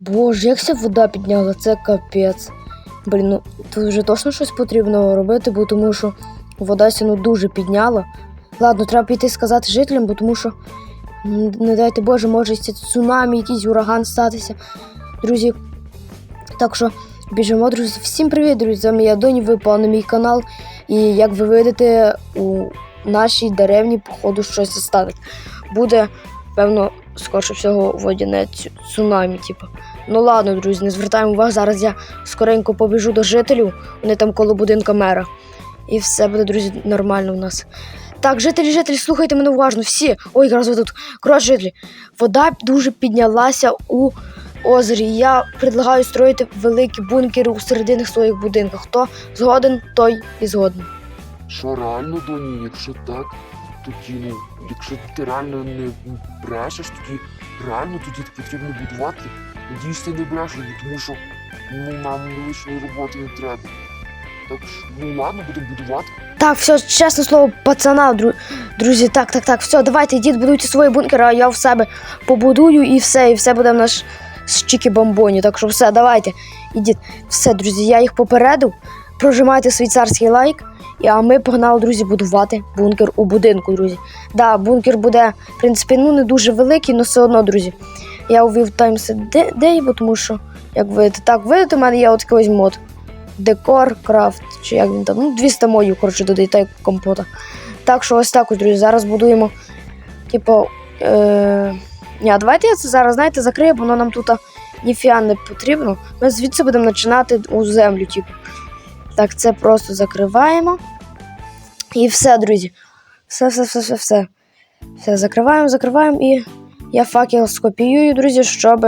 Боже, як ця вода підняла, це капець. Блін, ну тут вже точно щось потрібно робити, бо тому що вода сіну дуже підняла. Ладно, треба піти сказати жителям, бо тому що, не дайте Боже, може це цунамі, якийсь ураган статися. Друзі. Так що біжимо, друзі. Всім привіт, друзі! З вами я Доні, ви на мій канал. І як ви видите, у нашій деревні, походу, щось стане. Буде, певно, скорше всього, водяне цунамі, типу. Ну ладно, друзі, не звертаємо увагу. Зараз я скоренько побіжу до жителів. Вони там коло будинка мера. І все буде, друзі, нормально у нас. Так, жителі, жителі, слухайте мене уважно. Всі. Ой, якраз ви тут. Коротше, жителі, вода дуже піднялася у озері. Я предлагаю строїти великі бункери у серединах своїх будинків. Хто згоден, той і згоден. Що реально, Доні, якщо так, тоді, ну, якщо ти реально не брешеш, тоді реально тоді потрібно будувати. Ти не брешеш, тому що ну, нам лишньої роботи не треба. Так що, ну ладно, будемо будувати. Так, все, чесне слово, пацана, дру- друзі, так, так, так, все, давайте, йдіть, будуйте свої бункери, а я в себе побудую і все, і все буде в наш щіки бомбоні. Так що все, давайте, ідіть. Все, друзі, я їх попередив. Прожимайте свій царський лайк. І- А ми погнали, друзі, будувати бункер у будинку, друзі. Да, бункер буде, в принципі, ну не дуже великий, але все одно, друзі. Я увів таймс Day, тому що, як видите, так, видите, у мене є от ось мод. Декор, крафт, чи як він там. Ну, 200 модів, коротше, додайте компота. Так що ось так ось, друзі, зараз будуємо. Типу. Е... Ні, давайте я це зараз, знаєте, закрию, бо воно нам тут ніфіга не потрібно. Ми звідси будемо починати у землю, типу. Так, це просто закриваємо. І все, друзі. Все, все, все, все, все. Все, закриваємо, закриваємо і я факел скопіюю, друзі, щоб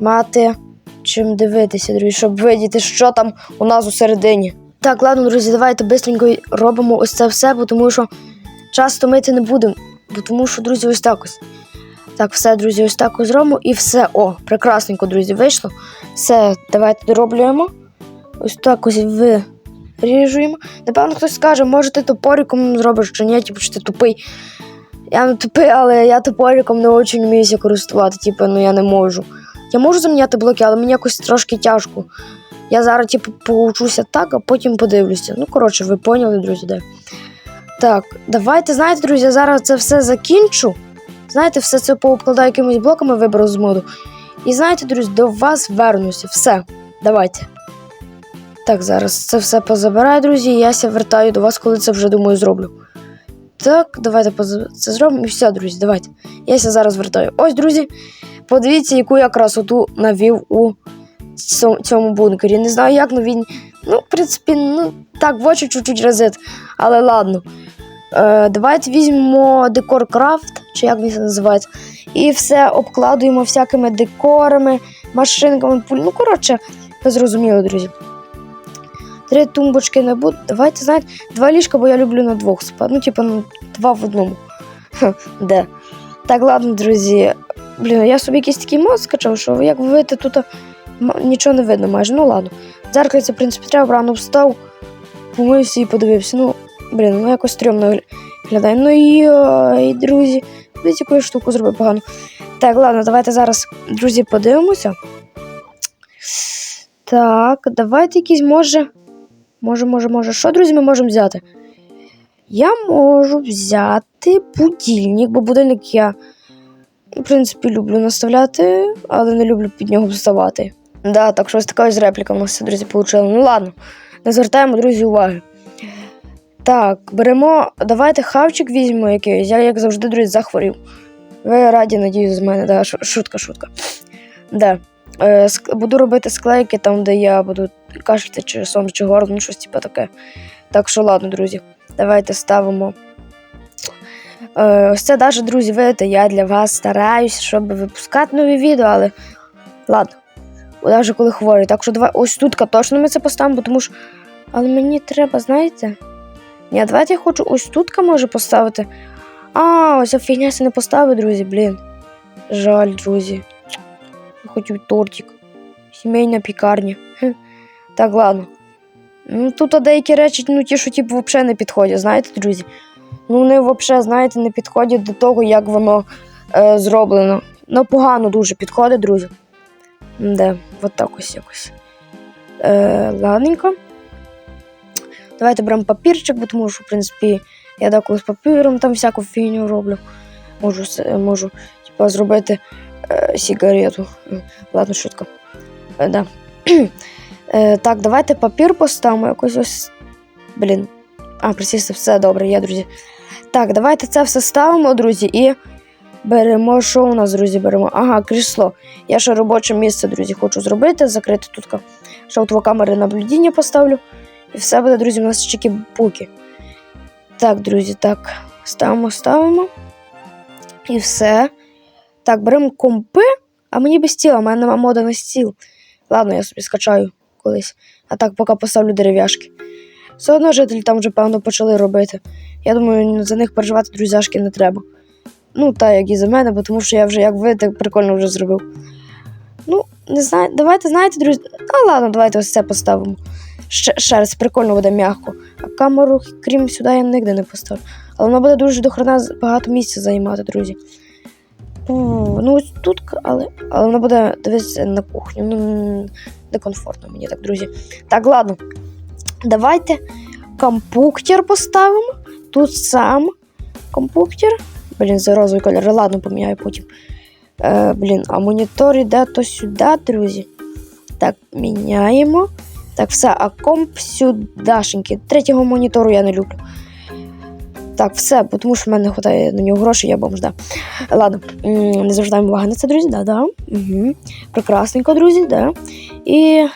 мати чим дивитися, друзі, щоб видіти, що там у нас у середині. Так, ладно, друзі, давайте бистренько робимо ось це все, бо тому що часто мити не будемо. Бо тому що, друзі, ось так ось. Так, все, друзі, ось так ось зробимо і все. О, прекрасненько, друзі, вийшло. Все, давайте дороблюємо. Ось так ось виріжуємо. Напевно, хтось скаже, може ти топориком зробиш чи ні, типу, чи ти тупий. Я тупий, але я топориком не дуже вміюся користувати, типу, ну я не можу. Я можу заміняти блоки, але мені якось трошки тяжко. Я зараз, типу, поучуся так, а потім подивлюся. Ну, коротше, ви поняли, друзі, де. Так, давайте, знаєте, друзі, я зараз це все закінчу. Знаєте, все це пообкладаю якимись блоками, виберу з моду. І знаєте, друзі, до вас вернуся. Все, давайте. Так, зараз це все позабираю, друзі, і я ся вертаю до вас, коли це вже думаю зроблю. Так, давайте це зробимо і все, друзі, давайте. Я ся зараз вертаю. Ось, друзі, подивіться, яку я красоту навів у цьому- бункері. Не знаю, як, ну він. Ну, в принципі, ну, так, в очі чуть-чуть разит, але ладно. Е, давайте візьмемо декор крафт, чи як він це називається, і все обкладуємо всякими декорами, машинками. Ну, коротше, ви зрозуміли, друзі. Три тумбочки не буде. Давайте, знаєте, два ліжка, бо я люблю на двох спати. Ну, типу, ну, два в одному. Ха, де? Так, ладно, друзі. Блін, я собі якийсь такий мод скачав, що як ви видите, тут нічого не видно майже. Ну ладно. Дзеркальце, в принципі, треба рано встав, помився і подивився. Ну, блін, ну якось стрьомно гля- виглядає. Ну йой, друзі, дивіться, яку я штуку зробив погано. Так, ладно, давайте зараз, друзі, подивимося. Так, давайте якийсь може. Може, може, може. Що, друзі, ми можемо взяти? Я можу взяти будильник, бо будильник я, в принципі, люблю наставляти, але не люблю під нього вставати. Да, так що ось така ось репліка у нас, друзі, вийшла. Ну ладно, не звертаємо, друзі, уваги. Так, беремо, давайте хавчик візьмемо якийсь. Я, як завжди, друзі, захворів. Ви раді, надіюсь, з мене, да, шутка, шутка. Да. Е, буду робити склейки там, де я буду кашляти чи сон, чи горло, ну щось типу таке. Так що ладно, друзі, давайте ставимо. Е, ось це навіть, друзі, видите, я для вас стараюсь, щоб випускати нові відео, але ладно. Навіть коли хворий. Так що давай ось тут точно ми це поставимо, тому що. Але мені треба, знаєте. Ні, давайте я хочу ось тут може поставити. А, ось фігня це не поставив, друзі, блін. Жаль, друзі. Я хотів тортик. Сімейна пікарня. Так, ладно. Ну, тут деякі речі, ну, ті, що типу, взагалі не підходять, знаєте, друзі. Ну, вони взагалі, знаєте, не підходять до того, як воно е, зроблено. Ну, погано дуже підходить, друзі. Де, от так ось якось. Е, ладненько. Давайте беремо папірчик, бо тому що, в принципі, я деколи з папіром там всяку фігню роблю. Можу, можу типа, зробити е, сигарету. Ладно, шутка. Е, да. е, так, давайте папір поставимо якось ось. Блін. А, присісти, все добре, є, друзі. Так, давайте це все ставимо, друзі, і беремо, що у нас, друзі, беремо? Ага, крісло. Я ще робоче місце, друзі, хочу зробити, закрити тут ще от камери наблюдіння поставлю. І все буде, друзі, у нас чики-буки. Так, друзі, так, ставимо, ставимо. І все. Так, беремо компи, а мені без стіла, у мене нема мода на стіл. Ладно, я собі скачаю колись. А так, поки поставлю дерев'яшки. Все одно жителі там вже, певно, почали робити. Я думаю, за них переживати друзяшки не треба. Ну, так, як і за мене, бо тому що я вже, як ви, так прикольно вже зробив. Ну, не знаю, давайте, знаєте, друзі. А ладно, давайте ось це поставимо. Ще, ще раз, прикольно буде м'яко. А камеру, крім сюди, я ніде не поставлю. Але вона буде дуже до хрена багато місця займати, друзі. Ну, ось тут, але, але вона буде дивитися на кухню. Ну, некомфортно мені так, друзі. Так, ладно. Давайте компуктер поставимо. Тут сам компуктер. Блін, за розовий кольор. Ладно, поміняю потім. Е, блін, а монітор іде то сюди, друзі. Так, міняємо. Так, все, а комп сюдашеньки. Третього монітору я не люблю. Так, все, тому що в мене не вистачає на нього грошей, я бомж, да. Ладно, не звертаємо уваги на це, друзі, да, да. Угу. Прекрасненько, друзі, да. І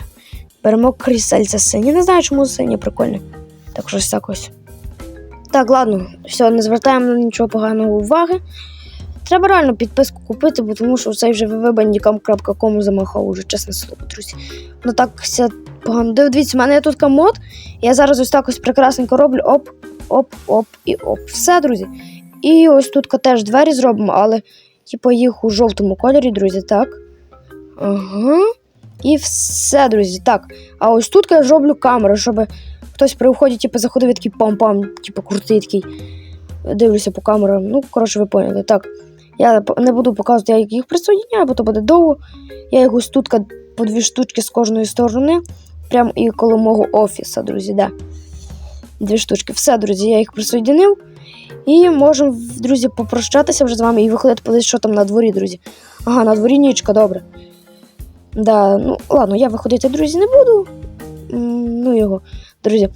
беремо крісельце сині. Не знаю, чому сині прикольні. Так, щось так ось. Так, ладно, все, не звертаємо на нічого поганого уваги. Треба реально підписку купити, бо тому що цей вже www.bandicam.com замахав уже, чесне слово, друзі. Ну так все погано. Дивіться, в мене є тут комод. Я зараз ось так ось прекрасненько роблю. Оп, оп, оп і оп. Все, друзі. І ось тут теж двері зробимо, але типу їх у жовтому кольорі, друзі, так. Ага. І все, друзі. Так. А ось тут я зроблю камеру, щоб хтось при вході, типу, заходив і такий пам-пам, типу, крутий такий. Дивлюся по камерам. Ну, коротше, ви поняли. Так. Я не буду показувати, як їх присоединяю, бо то буде довго. Я їх ось тут по дві штучки з кожної сторони. Прямо і коло мого офіса, друзі, да. Дві штучки. Все, друзі, я їх присоединив. І можемо, друзі, попрощатися вже з вами і виходити подивитися, що там на дворі, друзі. Ага, на дворі нічка, добре. Да, ну ладно, я виходити, друзі, не буду. Ну його, друзі.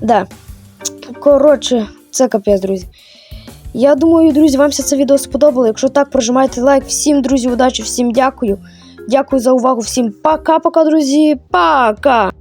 Да. Коротше, це капець, друзі. Я думаю, друзі, вам це відео сподобало. Якщо так, прожимайте лайк. Всім, друзі, удачі, всім дякую. Дякую за увагу, всім пока-пока, друзі. Пока!